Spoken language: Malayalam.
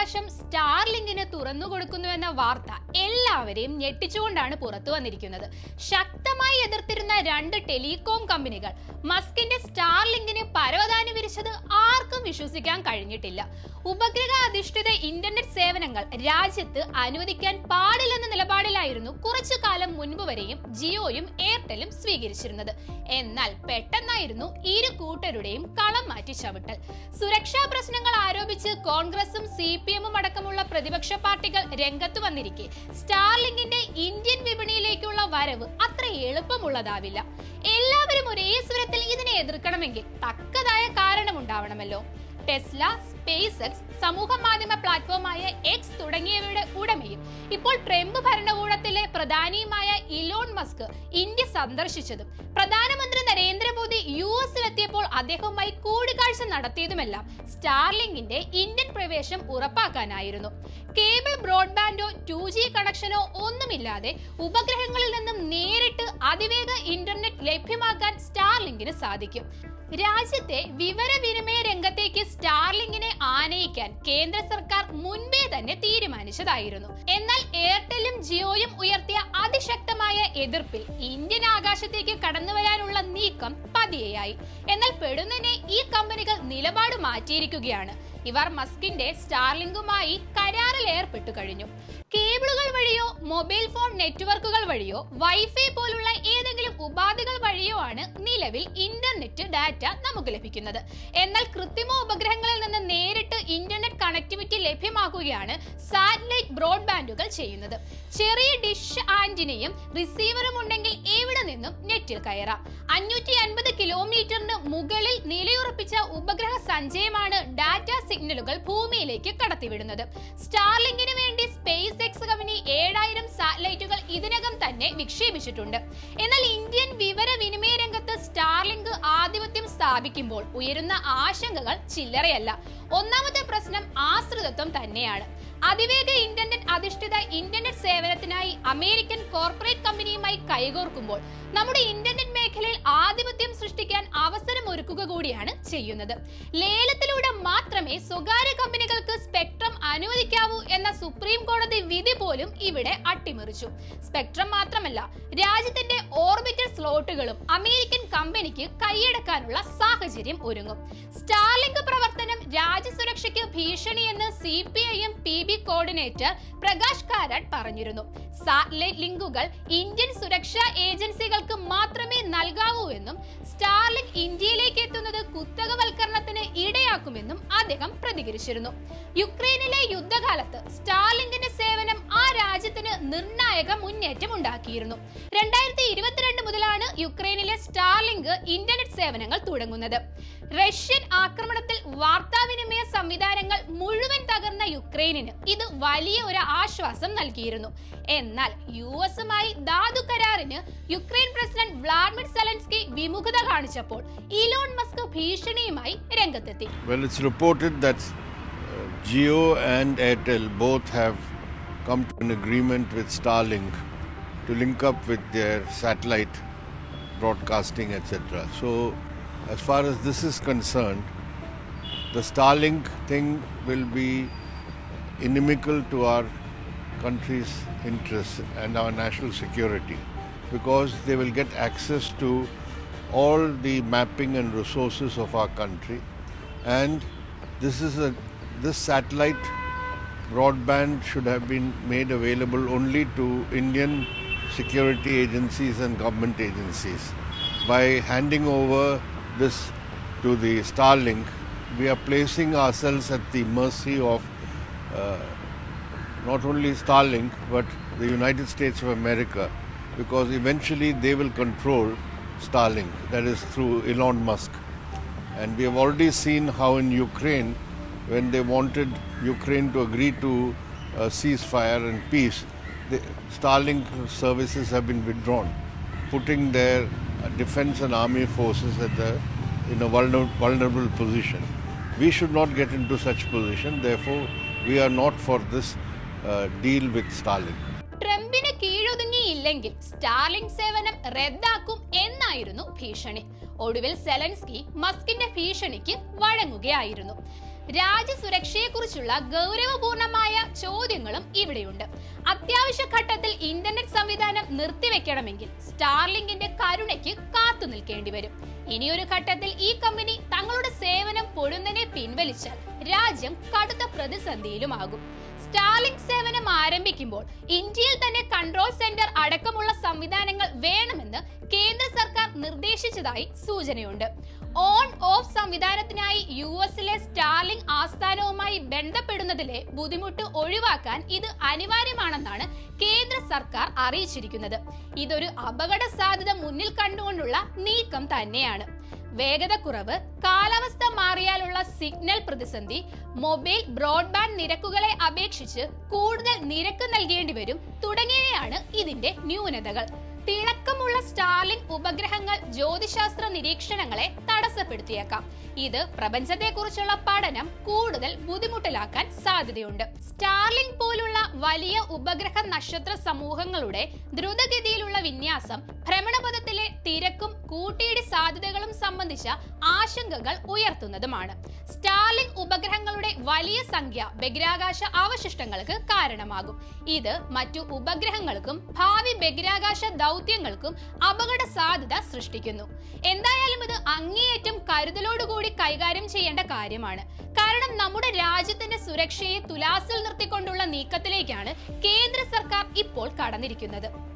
ആകാശം സ്റ്റാർലിങ്കിന് തുറന്നു കൊടുക്കുന്നുവെന്ന വാർത്ത എല്ലാവരെയും ഞെട്ടിച്ചുകൊണ്ടാണ് പുറത്തു വന്നിരിക്കുന്നത്. ശക്തമായി എതിർത്തിരുന്ന രണ്ട് ടെലികോം കമ്പനികൾ മസ്കിന്റെ സ്റ്റാർലിങ്കിന് പരവതാനി വിരിച്ചത് വിശ്വസിക്കാൻ കഴിഞ്ഞിട്ടില്ല. ഉപഗ്രഹ അധിഷ്ഠിത ഇന്റർനെറ്റ് സേവനങ്ങൾ രാജ്യത്ത് അനുവദിക്കാൻ പാടില്ലെന്ന നിലപാടിലായിരുന്നു കുറച്ചു കാലം മുൻപ് വരെയും ജിയോയും എയർടെലും സ്വീകരിച്ചിരുന്നത്. എന്നാൽ പെട്ടെന്നായിരുന്നു ഇരു കൂട്ടരുടെയും കളം മാറ്റി ചവിട്ടൽ. സുരക്ഷാ പ്രശ്നങ്ങൾ ആരോപിച്ച് കോൺഗ്രസും സി പി എമ്മും അടക്കമുള്ള പ്രതിപക്ഷ പാർട്ടികൾ രംഗത്ത് വന്നിരിക്കെ. സ്റ്റാർലിങ്കിന്റെ ഇന്ത്യൻ വിപണിയിലേക്കുള്ള വരവ് അത്ര എളുപ്പമുള്ളതാവില്ല. എല്ലാവരും ഒരേ സ്വരത്തിൽ ഇതിനെ എതിർക്കണമെങ്കിൽ തക്കതായ കാരണമുണ്ടാവണമല്ലോ ടെസ്ല സ്പേസ് എക്സ് സമൂഹ മാധ്യമ പ്ലാറ്റ്ഫോമായ എക്സ് തുടങ്ങിയവയുടെ ഉടമയും ഇപ്പോൾ ട്രംപ് ഭരണകൂടത്തിലെ പ്രധാനിയുമായ ഇലോൺ മസ്ക് ഇന്ത്യ സന്ദർശിച്ചതും യു എസിലെത്തിയപ്പോൾ അദ്ദേഹവുമായി കൂടിക്കാഴ്ച നടത്തിയതുമെല്ലാം സ്റ്റാർലിങ്കിന്റെ ഇന്ത്യൻ പ്രവേശം ഉറപ്പാക്കാനായിരുന്നു. കേബിൾ ബ്രോഡ്ബാൻഡോ ടു ജി കണക്ഷനോ ഒന്നുമില്ലാതെ ഉപഗ്രഹങ്ങളിൽ നിന്നും നേരിട്ട് അതിവേഗ ഇന്റർനെറ്റ് ലഭ്യമാക്കാൻ സ്റ്റാർലിങ്കിന് സാധിക്കും. രാജ്യത്തെ വിവരവിനിമയ രംഗത്തേക്ക് സ്റ്റാർലിങ്ങിനെ ആനയിക്കാൻ കേന്ദ്ര സർക്കാർ മുൻപേ തന്നെ തീരുമാനിച്ചതായിരുന്നു. എന്നാൽ എയർടെലും ജിയോയും ഉയർത്തിയ അതിശക്തമായ എതിർപ്പിൽ ഇന്ത്യൻ ആകാശത്തേക്ക് കടന്നുവരാനുള്ള നീക്കം പതിയെയായി എന്നാൽ പെടുന്നതിനെ ഈ കമ്പനികൾ നിലപാട് മാറ്റിയിരിക്കുകയാണ്. ഇവർ മസ്കിന്റെ സ്റ്റാർലിങ്കുമായി കരാറിൽ ഏർപ്പെട്ടു കഴിഞ്ഞു. കേബിളുകൾ വഴിയോ മൊബൈൽ ഫോൺ നെറ്റ്വർക്കുകൾ വഴിയോ വൈഫൈ പോലുള്ള ഏതെങ്കിലും ഉപാധികൾ വഴിയോ ആണ് നിലവിൽ ഇന്റർനെറ്റ് ഡാറ്റ നമുക്ക് ലഭിക്കുന്നത്. എന്നാൽ കൃത്രിമ ഉപഗ്രഹങ്ങളിൽ നിന്ന് നേരിട്ട് ഇന്റർനെറ്റ് കണക്ടിവിറ്റി ലഭ്യമാക്കുകയാണ് സാറ്റലൈറ്റ് ബ്രോഡ്ബാൻഡുകൾ ചെയ്യുന്നത്. ചെറിയ ഡിഷ് ആന്റിനയും റിസീവറും ഉണ്ടെങ്കിൽ നിന്നും നെറ്റിൽ കയറാം. അഞ്ഞൂറ്റി അൻപത് കിലോമീറ്ററിന് മുകളിൽ നിലയുറപ്പിച്ച ഉപഗ്രഹ സഞ്ചയമാണ് ഡാറ്റ സിഗ്നലുകൾ ഭൂമിയിലേക്ക് കടത്തിവിടുന്നത്. സ്റ്റാർലിങ്കിന് വേണ്ടി സ്പേസ് എക്സ് കമ്പനി ഏഴായിരം സാറ്റലൈറ്റുകൾ ഇതിനകം തന്നെ വിക്ഷേപിച്ചിട്ടുണ്ട്. എന്നാൽ ഇന്ത്യൻ വിവരവിനിമയ രംഗത്ത് സ്റ്റാർലിങ്ക് ആധിപത്യം സ്ഥാപിക്കുമ്പോൾ ഉയരുന്ന ആശങ്കകൾ ചില്ലറയല്ല. ഒന്നാമത്തെ പ്രശ്നം ആശ്രിതത്വം തന്നെയാണ്. അതിവേഗ ഇന്റർനെറ്റ് അധിഷ്ഠിത ഇന്റർനെറ്റ് സേവനത്തിനായി അമേരിക്കൻ കോർപ്പറേറ്റ് കമ്പനിയുമായി കൈകോർക്കുമ്പോൾ നമ്മുടെ ഇന്റർനെറ്റ് മേഖലയിൽ ആധിപത്യം സൃഷ്ടിക്കാൻ അവസരം ഒരുക്കുക കൂടിയാണ് ചെയ്യുന്നത്. ലേലത്തിലൂടെ മാത്രമേ സ്വകാര്യ കമ്പനികൾക്ക് സ്പെക്ട്രം അനുവദിക്കാവൂ എന്ന സുപ്രീം കോടതി വിധി പോലും ഇവിടെ അട്ടിമറിച്ചു. സ്പെക്ട്രം മാത്രമല്ല രാജ്യത്തിന്റെ ഓർബിറ്റൽ സ്ലോട്ടുകളും അമേരിക്കൻ കമ്പനിക്ക് കൈയടക്കാനുള്ള സാഹചര്യം ഒരുങ്ങും. സ്റ്റാർലിങ്ക് പ്രവർത്തനം രാജ്യസുരക്ഷയ്ക്ക് ഭീഷണിയെന്ന് C P I M P B coordinator Prakash Karat പറഞ്ഞിരുന്നു. സാറ്റലൈറ്റ് ലിങ്കുകൾ ഇന്ത്യൻ സുരക്ഷാ ഏജൻസികൾക്ക് മാത്രമേ നൽകാവൂ എന്നും സ്റ്റാർലിങ്ക് ഇന്ത്യയിലേക്ക് എത്തുന്നത് കുത്തകവൽക്കരണത്തിന് ഇടയാക്കുമെന്നും അദ്ദേഹം പ്രതികരിച്ചിരുന്നു. യുക്രൈനിലെ യുദ്ധകാലത്ത് സ്റ്റാർലിങ്കിന്റെ സേവനം ആ രാജ്യത്തിന് നിർണായക മുന്നേറ്റം ഉണ്ടാക്കിയിരുന്നു. രണ്ടായിരത്തി യുക്രൈനിലെ സ്റ്റാർലിങ്ക് ഇന്റർനെറ്റ് സേവനങ്ങൾ തുടങ്ങുന്നത്. റഷ്യൻ ആക്രമണത്തിൽ വാർത്താവിനിമയ സംവിധാനങ്ങൾ മുഴുവൻ തകർന്ന യുക്രൈനിന് ഇത് വലിയ ഒരു ആശ്വാസം നൽകിയിരുന്നു. എന്നാൽ യു എസുമായി ധാതു കരാറിന് യുക്രൈൻ പ്രസിഡന്റ് വ്ളാഡിമിർ സെലൻസ്കി വിമുഖത കാണിച്ചപ്പോൾ ഇലോൺ മസ്ക് ഭീഷണിയുമായി രംഗത്തെത്തി. Well, it's reported that uh, Geo and Airtel both have come to an agreement with Starlink to link up with their satellite broadcasting, etc. So, as far as this is concerned, the Starlink thing will be inimical to our country's interests and our national security because they will get access to all the mapping and resources of our country and this is a this satellite broadband should have been made available only to Indian security agencies and government agencies. By handing over this to the Starlink, we are placing ourselves at the mercy of uh, not only Starlink but the United States of America because eventually they will control Starlink, that is through Elon Musk. And we have already seen how in Ukraine, when they wanted Ukraine to agree to a ceasefire and peace, the Starlink services have been withdrawn, putting their uh, defense and army forces at the, in a vulner- vulnerable position. We should not get into such position. Therefore, we are not for this uh, deal with Starlink. ട്രംപിന് കീഴൊതുങ്ങിയില്ലെങ്കിൽ സ്റ്റാർലിംഗ് സേവനം റദ്ദാക്കും എന്നായിരുന്നു ഭീഷണി ഒടുവിൽ സെലൻസ്കി മസ്കിന്റെ ഭീഷണിക്ക് വഴങ്ങുകയായിരുന്നു രാജ്യസുരക്ഷയെക്കുറിച്ചുള്ള ഗൗരവപൂർണമായ ചോദ്യങ്ങളും ഇവിടെയുണ്ട്. അത്യാവശ്യ ഘട്ടത്തിൽ ഇന്റർനെറ്റ് സംവിധാനം നിർത്തിവെക്കണമെങ്കിൽ സ്റ്റാർലിങ്കിന്റെ കരുണയ്ക്ക് കാത്തു നിൽക്കേണ്ടി വരും. ഇനിയൊരു ഘട്ടത്തിൽ ഈ കമ്പനി തങ്ങളുടെ സേവനം പൊടുന്നനെ പിൻവലിച്ചാൽ രാജ്യം കടുത്ത പ്രതിസന്ധിയിലുമാകും. സ്റ്റാർലിങ്ക് സേവനം ആരംഭിക്കുമ്പോൾ ഇന്ത്യയിൽ തന്നെ കൺട്രോൾ സെന്റർ അടക്കമുള്ള സംവിധാനങ്ങൾ വേണമെന്ന് കേന്ദ്ര സർക്കാർ നിർദ്ദേശിച്ചതായി സൂചനയുണ്ട്. ഓൺ ഓഫ് സംവിധാനത്തിനായി യു എസിലെ സ്റ്റാർലിംഗ് ആസ്ഥാനവുമായി ബന്ധപ്പെടുന്നതിലെ ബുദ്ധിമുട്ട് ഒഴിവാക്കാൻ ഇത് അനിവാര്യമാണെന്നാണ് കേന്ദ്ര സർക്കാർ അറിയിച്ചിരിക്കുന്നത്. ഇതൊരു അപകട സാധ്യത മുന്നിൽ കണ്ടുകൊണ്ടുള്ള നീക്കം തന്നെയാണ്. വേഗത കുറവ് കാലാവസ്ഥ മാറിയാലുള്ള സിഗ്നൽ പ്രതിസന്ധി മൊബൈൽ ബ്രോഡ്ബാൻഡ് നിരക്കുകളെ അപേക്ഷിച്ച് കൂടുതൽ നിരക്ക് നൽകേണ്ടി വരും തുടങ്ങിയവയാണ് ഇതിന്റെ ന്യൂനതകൾ. തിളക്കമുള്ള സ്റ്റാർലിംഗ് ഉപഗ്രഹങ്ങൾ ജ്യോതിശാസ്ത്ര നിരീക്ഷണങ്ങളെ തടസ്സപ്പെടുത്തിയേക്കാം. ഇത് പ്രപഞ്ചത്തെക്കുറിച്ചുള്ള പഠനം കൂടുതൽ ബുദ്ധിമുട്ടിലാക്കാൻ സാധ്യതയുണ്ട്. സ്റ്റാർലിംഗ് പോലുള്ള വലിയ ഉപഗ്രഹ നക്ഷത്ര സമൂഹങ്ങളുടെ ദ്രുതഗതിയിലുള്ള വിന്യാസം ഭ്രമണപഥത്തിലെ തിരക്കും കൂട്ടിയിടി സാധ്യതകളും സംബന്ധിച്ച ആശങ്കകൾ ഉയർത്തുന്നതുമാണ്. സ്റ്റാർലിംഗ് ഉപഗ്രഹങ്ങളുടെ വലിയ സംഖ്യ ബഹിരാകാശ അവശിഷ്ടങ്ങൾക്ക് കാരണമാകും. ഇത് മറ്റു ഉപഗ്രഹങ്ങൾക്കും ഭാവി ബഹിരാകാശ ദൗത്യങ്ങൾക്കും അപകട സാധ്യത സൃഷ്ടിക്കുന്നു. എന്തായാലും ഇത് അങ്ങേയറ്റം കരുതലോടുകൂടി കൈകാര്യം ചെയ്യേണ്ട കാര്യമാണ്. കാരണം നമ്മുടെ രാജ്യത്തിന്റെ സുരക്ഷയെ തുലാസിൽ നിർത്തിക്കൊണ്ടുള്ള നീക്കത്തിലേക്കാണ് കേന്ദ്ര സർക്കാർ ഇപ്പോൾ കടന്നിരിക്കുന്നത്.